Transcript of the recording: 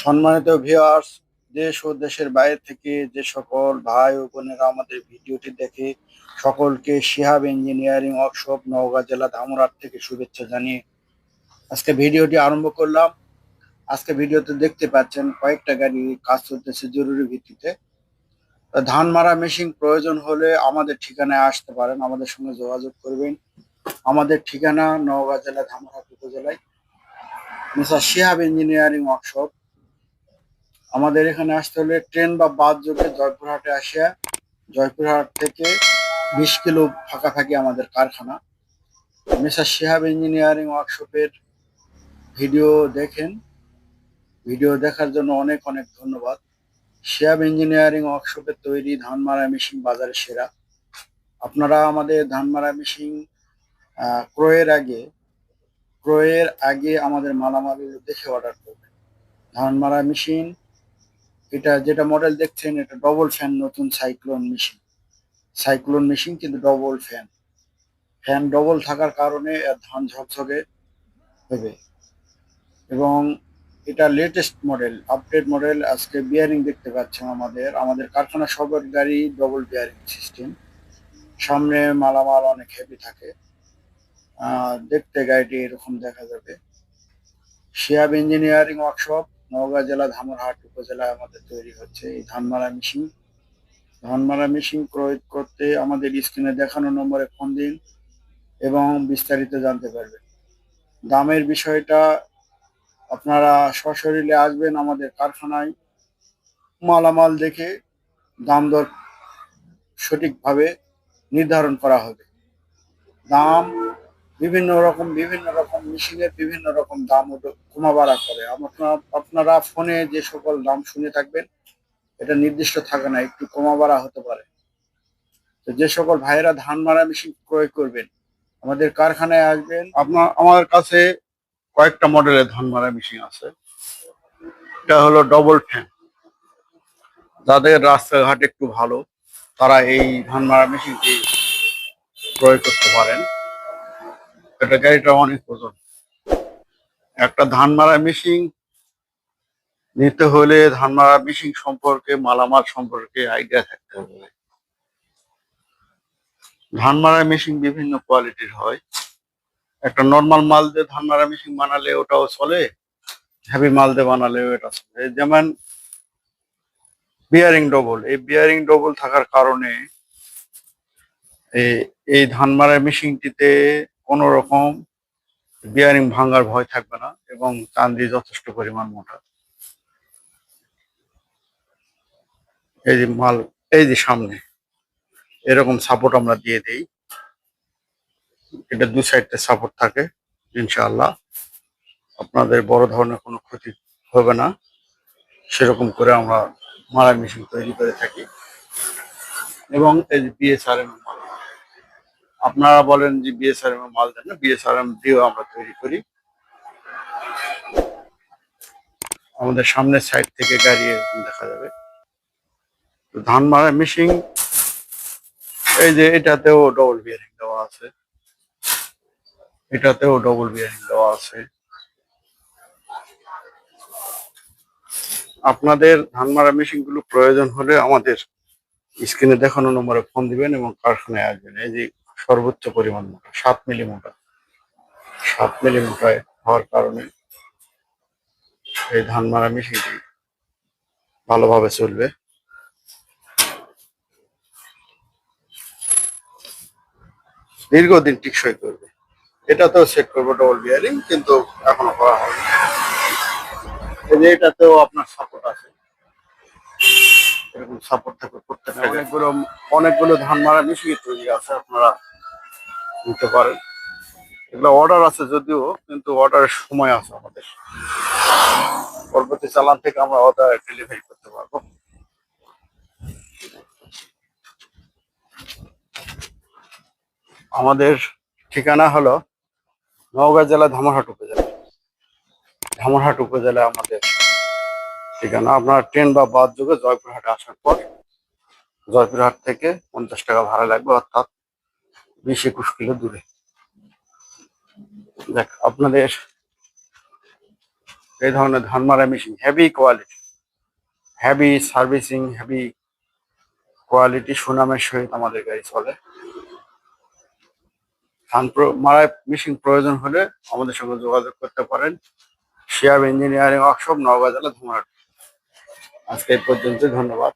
সম্মানিত ভিউয়ার্স দেশ ও দেশের বাইরে থেকে যে সকল ভাই ও বোনেরা আমাদের ভিডিওটি দেখে, সকলকে শিহাব ইঞ্জিনিয়ারিং ওয়ার্কশপ নওগাঁ জেলা ধামরাট থেকে শুভেচ্ছা জানিয়ে আজকে ভিডিওটি আরম্ভ করলাম। আজকে ভিডিওতে দেখতে পাচ্ছেন কয়েকটা গাড়ি কাজ চলতেছে জরুরি ভিত্তিতে। ধান মারা মেশিন প্রয়োজন হলে আমাদের ঠিকানায় আসতে পারেন, আমাদের সঙ্গে যোগাযোগ করবেন। আমাদের ঠিকানা নওগাঁ জেলা ধামরাট উপজেলায়। মিস্টার শিহাব ইঞ্জিনিয়ারিং ওয়ার্কশপ আমাদের এখানে আসতে হলে ট্রেন বা বাস যোগে জয়পুরহাটে আসিয়া জয়পুরহাট থেকে বিশ কিলো ফাঁকাফাঁকি আমাদের কারখানা। মিস্টার শিহাব ইঞ্জিনিয়ারিং ওয়ার্কশপের ভিডিও দেখেন। ভিডিও দেখার জন্য অনেক অনেক ধন্যবাদ। শিহাব ইঞ্জিনিয়ারিং ওয়ার্কশপের তৈরি ধান মারা মেশিন বাজারে সেরা। আপনারা আমাদের ধান মারা মেশিন ক্রয়ের আগে ক্রয়ের আগে আমাদের মালামালগুলো দেখে অর্ডার করবেন। ধান মারা মেশিন এটা যেটা মডেল দেখছেন, এটা ডবল ফ্যান নতুন সাইক্লোন মেশিন সাইক্লোন মেশিন কিন্তু ডবল ফ্যান ফ্যান ডবল থাকার কারণে ধান ঝকঝকে হবে। এবং এটা লেটেস্ট মডেল আপডেট মডেল আজকে বিয়ারিং দেখতে পাচ্ছেন আমাদের। আমাদের কারখানা সবার গাড়ি ডবল বিয়ারিং সিস্টেম সামনে মালামাল অনেক হেভি থাকে। দেখতে গাড়িটি এরকম দেখা যাবে। শিয়াব ইঞ্জিনিয়ারিং ওয়ার্কশপ নওগাঁ জেলা ধামরহাট উপজেলায় আমাদের তৈরি হচ্ছে এই ধানমারা মেশিন। ধানমারা মেশিন ক্রয় করতে আমাদের স্ক্রিনে দেখানো নম্বরে ফোন দিন এবং বিস্তারিত জানতে পারবেন। দামের বিষয়টা আপনারা সশরীরে আসবেন আমাদের কারখানায়। মালামাল দেখে দাম দর সঠিকভাবে নির্ধারণ করা হবে। দাম বিভিন্ন রকম বিভিন্ন রকম মেশিনের বিভিন্ন রকম দাম ওঠে- কমা বাড়া করে। আপনারা ফোনে যে সকল দাম শুনে থাকবেন, এটা নির্দিষ্ট থাকে না, একটু কমা বাড়া হতে পারে। তো যে সকল ভাইয়েরা ধান মারা মেশিন ক্রয় করবেন, আমাদের কারখানায় আসবেন। আপনার, আমার কাছে কয়েকটা মডেলের ধান মারা মেশিন আছে। এটা হলো ডবল ফ্যান যাদের রাস্তাঘাট একটু ভালো, তারা এই ধান মারা মেশিনটি ক্রয় করতে পারেন। এটা গাড়িটা অনেক ওজন একটা ধান মারা মেশিন নিতে হলে ধান মারা মেশিন সম্পর্কে, মালামাল সম্পর্কে আইডিয়া থাকতে হবে। ধান মারা মেশিন বিভিন্ন কোয়ালিটির হয়। একটা নর্মাল মাল দিয়ে ধান মারা মেশিন বানালে ওটাও চলে হেভি মাল দিয়ে বানালে এটা চলে। যেমন বিয়ারিং ডবল এই বিয়ারিং ডবল থাকার কারণে, এই ধান মারা মেশিনটিতে কোনো রকম বিয়ারিং ভাঙার ভয় থাকবে না এবং চান্দি যথেষ্ট পরিমাণ মোটা। এই যে মাল, এই যে সামনে, এরকম সাপোর্ট আমরা দিয়ে দেই। এটা দু সাইডে সাপোর্ট থাকে, ইনশাআল্লাহ। আপনাদের বড় ধরনের কোনো ক্ষতি হবে না। সেরকম করে আমরা মারা মেশিন তৈরি করে থাকি। এবং এই যে বিএসআরএম আপনারা বলেন যে বিএসআরএম এর মাল দেন না বিএসআরএম দিয়েও আমরা তৈরি করি। আমাদের সামনের সাইড থেকে গাড়ি দেখা যাবে। তো ধান মারা মেশিন এই যে এটাতেও ডবল বিয়ারিং দেওয়া আছে। এটাতেও ডবল বিয়ারিং দেওয়া আছে। আপনাদের ধান মারা মেশিনগুলো প্রয়োজন হলে আমাদের স্ক্রিনে দেখানো নম্বরে ফোন দিবেন এবং কারখানায় আসবেন। এই যে সর্বোচ্চ পরিমাণ মোটা, সাত মিলি মোটা। সাত মিলি মোটায় হওয়ার কারণে এই ধান মারা মেশিনটি ভালোভাবে চলবে। দীর্ঘদিন টিকসই করবে। এটাতেও সেট করব ডবল বিয়ারিং কিন্তু এখনও করা হয়নি। এটাতেও আপনার সাপোর্ট আছে। সাপোর্ট থাকবে প্রত্যেকটা অনেকগুলো অনেকগুলো ধান মারা মিশিয়ে তৈরি আছে, আপনারা নিতে পারেন। এগুলো অর্ডার আছে যদিও, কিন্তু অর্ডারের সময় আছে আমাদের। পরবর্তী চালান থেকে আমরা অর্ডার ডেলিভারি করতে পারব। আমাদের ঠিকানা হলো নওগাঁ জেলা ধামরহাট উপজেলা। ধামরহাট উপজেলা আমাদের ঠিকানা? আপনার ট্রেন বা বাস যোগে জয়পুরহাটে আসার পর জয়পুরহাট থেকে পঞ্চাশ টাকা ভাড়া লাগবে, অর্থাৎ বিশ একুশ কিলো দূরে। দেখ, আপনাদের এই ধরনের ধান মারা machine heavy quality heavy servicing heavy quality সুনামের সহিত আমাদের গাড়ি চলে। ধান মারাই মেশিন প্রয়োজন হলে আমাদের সঙ্গে যোগাযোগ করতে পারেন। শিয়াব ইঞ্জিনিয়ারিং ওয়ার্কশপ, নওগাঁ জেলা ধুমার আজকে পর্যন্ত ধন্যবাদ।